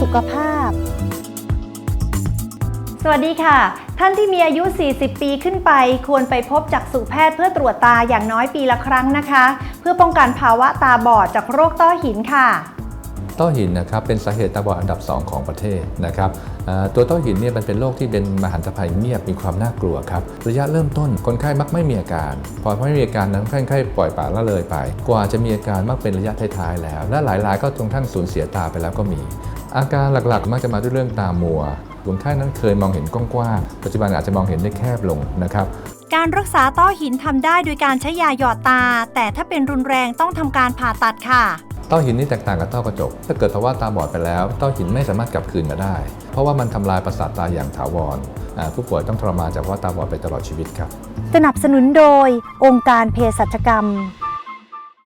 สุขภาพ สวัสดีค่ะ ท่านที่มีอายุ 40 ปีขึ้นไป ควรไปพบจักษุแพทย์เพื่อตรวจตาอย่างน้อยปีละครั้งนะคะ เพื่อป้องกันภาวะตาบอดจากโรคต้อหินค่ะต้อหินนะครับเป็นสาเหตุตาบอดอันดับ 2 ของประเทศนะครับตัวต้อหินเนี่ยมันเป็นโรคที่เป็นมหันตภัยเงียบมีความน่ากลัวครับระยะเริ่มต้นคนไข้มักไม่มีอาการ พอไม่มีอาการนั้นคนไข้ปล่อยปละละเลยไป กว่าจะมีอาการมักเป็นระยะท้ายๆแล้ว และหลายรายก็จนกระทั่งสูญเสียตาไปแล้วก็มี อาการหลักๆ มักจะมาด้วยเรื่องตามัวคนไข้นั้นเคยมองเห็นกว้างๆ ปัจจุบันอาจจะมองเห็นได้แคบลงนะครับการรักษาต้อหินทำได้โดยการใช้ยาหยอดตา แต่ถ้าเป็นรุนแรงต้องทำการผ่าตัดค่ะ ต้อหินนี่แตกต่างกับต้อกระจก ถ้าเกิดภาวะตาบอดไปแล้ว ต้อหินไม่สามารถกลับคืนมาได้ เพราะว่ามันทำลายประสาทตาอย่างถาวรอ่าผู้ป่วยต้องทรมานจากภาวะตาบอดไปตลอดชีวิตครับ สนับสนุนโดยองค์การเภสัชกรรม